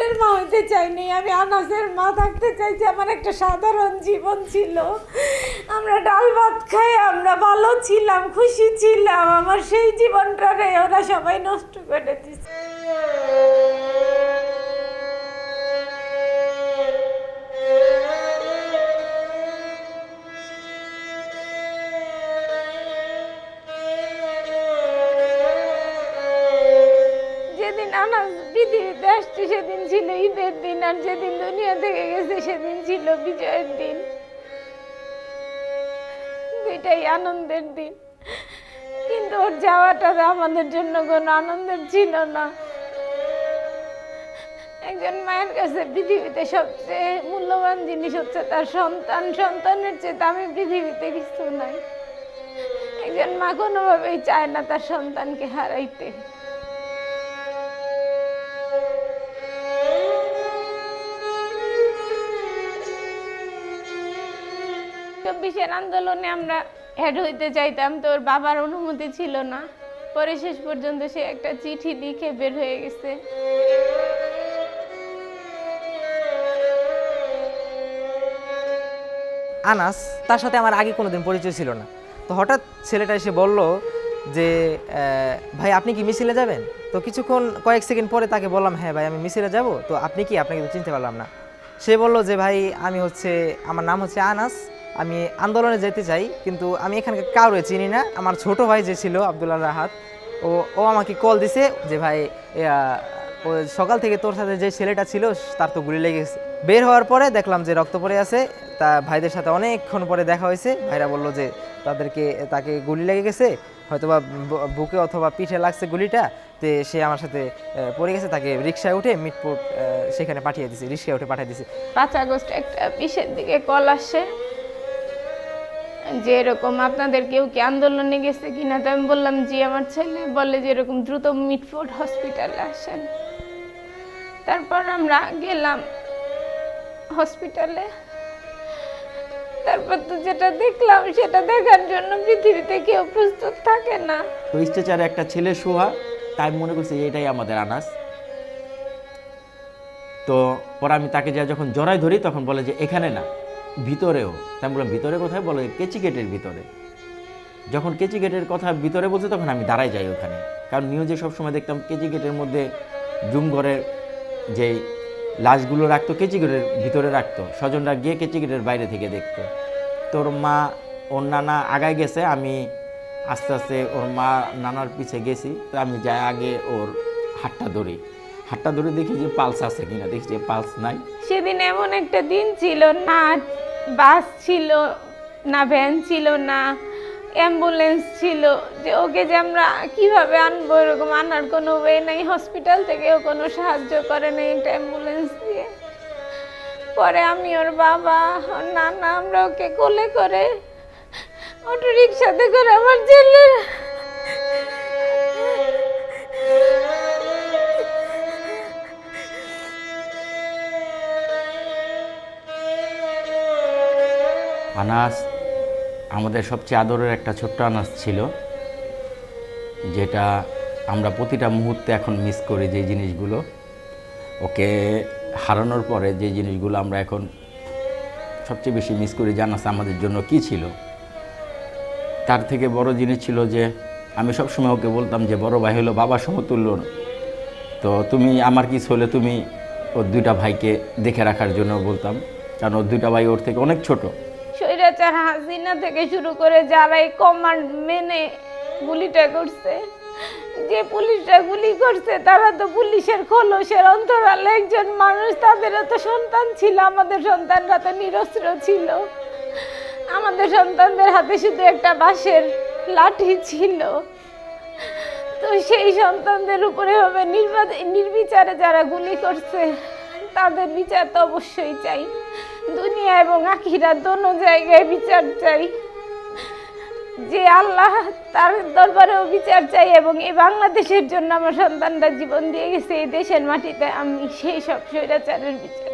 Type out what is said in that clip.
জাহাঙ্গীরের মা হতে চাইনি, আমি আনাসের মা থাকতে চাইছি, আমার একটা সাধারণ জীবন ছিল। আমরা ডাল ভাত খাই, আমরা ভালো ছিলাম, খুশি ছিলাম, আমার সেই জীবনটারে ওরা সবাই নষ্ট করে দিচ্ছে যেদিন পৃথিবীতে আসছে সেদিন ছিল, ঈদের দিন, আর যেদিন দুনিয়া থেকে গেছে সেদিন ছিল বিজয়ের দিন। দুইটাই আনন্দের দিন। কিন্তু ওর যাওয়াটা আমাদের জন্য কোনো আনন্দের ছিল না। একজন মায়ের কাছে পৃথিবীতে সবচেয়ে মূল্যবান জিনিস হচ্ছে তার সন্তান। সন্তানের চেয়ে দামি পৃথিবীতে কিছু নাই। একজন মা কোনোভাবেই চায় না তার সন্তানকে হারাইতে। চব্বিশের আন্দোলনে আমরা হেড হইতে চাইতাম তো ওর বাবার অনুমতি ছিল না। পরে শেষ পর্যন্ত সে একটা চিঠি লিখে বের হয়ে গেছে। আনাস, তার সাথে আমার আগে কোনোদিন পরিচয় ছিল না। তো হঠাৎ ছেলেটা এসে বলল যে ভাই, আপনি কি মিছিলে যাবেন? তো কিছুক্ষণ, কয়েক সেকেন্ড পরে তাকে বললাম হ্যাঁ ভাই, আমি মিছিলে যাব, তো আপনি কি আপনাকে তো চিনতে পারলাম না? সে বলল যে, ভাই, আমি হচ্ছে, আমার নাম হচ্ছে আনাস আমি আন্দোলনে যেতে চাই, কিন্তু আমি এখানকার কাউরে চিনি না। আমার ছোট ভাই যে ছিল, আবদুল্লাহ রাহাত, ও ও আমাকে কল দিছে যে, ভাই ও সকাল থেকে তোর সাথে যে ছেলেটা ছিল, তার তো গুলি লেগে গেছে। বের হওয়ার পরে দেখলাম যে রক্ত পড়ে আছে। তা ভাইদের সাথে অনেকক্ষণ পরে দেখা হয়েছে। ভাইরা বলল যে, তাদেরকে, তাকে গুলি লেগে গেছে। হয়তোবা বু- বুকে অথবা পিঠে লাগছে গুলিটা। তে সে আমার সাথে পড়ে গেছে। তাকে রিক্সায় উঠে মিটপুর সেখানে পাঠিয়ে দিছে, রিক্সায় উঠে পাঠিয়ে দিছে। পাঁচ আগস্ট একটা বিশের দিকে কল আসে যে এরকম আপনাদের কেউ কি আন্দোলনে গেছে কিনা তো আমি বললাম, জি, আমার ছেলে বলে যে এরকম দ্রুত মিটফোর্ড হসপিটালে আসেন। তারপর আমরা গেলাম হসপিটালে। তারপর তো যেটা দেখলাম, সেটা দেখার জন্য পৃথিবীতে কেউ প্রস্তুত থাকে না। তো একটা ছেলে শোয়া তাই মনে করছি এটাই আমাদের আনাস। তো পরে আমি তাকে যা যখন জড়াই ধরি, তখন বলে যে, এখানে না। ভিতরেও, তাই বললাম ভিতরে কোথায় বলে, কেচি গেটের ভিতরে। যখন কেচি গেটের কথা ভিতরে বলছে, তখন আমি দাঁড়াই যাই ওখানে। কারণ নিউজে সবসময় দেখতাম কেচি গেটের মধ্যে জুম ঘরের যেই লাশগুলো রাখতো, কেচি গেটের ভিতরে রাখতো। স্বজনরা গিয়ে কেচি গেটের বাইরে থেকে দেখতো। তোর মা, ওর নানা আগায় গেছে, আমি আস্তে আস্তে ওর মা, নানার পিছে গেছি। তো আমি যাই আগে ওর হাতটা ধরি। হাতটা ধরে দেখি যে পালস আছে কিনা, দেখি যে পালস নাই। সেদিন এমন একটা দিন ছিল না, বাস ছিল না, ভ্যান ছিল না, অ্যাম্বুলেন্স ছিল যে ওকে যে আমরা কীভাবে আনব এরকম আনার কোনো ওয়ে নেই, হসপিটাল থেকেও কোনো সাহায্য করে নেই একটা অ্যাম্বুলেন্স দিয়ে। পরে আমি ওর বাবা, ওর নানা, আমরা ওকে কোলে করে অটো রিক্সাতে করে আমার ছেলের আনাস আমাদের সবচেয়ে আদরের একটা ছোট্ট আনাস ছিল, যেটা আমরা প্রতিটা মুহূর্তে এখন মিস করি যে জিনিসগুলো। ওকে হারানোর পরে যে জিনিসগুলো আমরা এখন সবচেয়ে বেশি মিস করি যে জানাস আমাদের জন্য কি ছিল। তার থেকে বড় জিনিস ছিল যে আমি সবসময় ওকে বলতাম যে, বড় ভাই হলো বাবা সমতুল্য তো তুমি আমার কিছু হলে তুমি ওর দুইটা ভাইকে দেখে রাখার জন্য বলতাম। কারণ ওর দুইটা ভাই ওর থেকে অনেক ছোট। স্বৈরাচার হাসিনা থেকে শুরু করে যারা এই কমান্ড মেনে গুলিটা করছে, যে পুলিশরা গুলি করছে, তারা তো পুলিশের খোলসের অন্তরালে একজন মানুষ, তাদেরও তো সন্তান ছিল, আমাদের সন্তানরা তো নিরস্ত্র ছিল। আমাদের সন্তানদের হাতে শুধু একটা বাঁশের লাঠি ছিল। তো সেই সন্তানদের উপরে হবে নির্বাচ নির্বিচারে যারা গুলি করছে, তাদের বিচার তো অবশ্যই চাই। দুনিয়া এবং আখিরা দোনো জায়গায় বিচার চাই যে আল্লাহ তার দরবারেও বিচার চাই এবং এই বাংলাদেশের জন্য আমার সন্তানরা জীবন দিয়ে গেছে এই দেশের মাটিতে আমি সেই সব স্বৈরাচারের বিচার।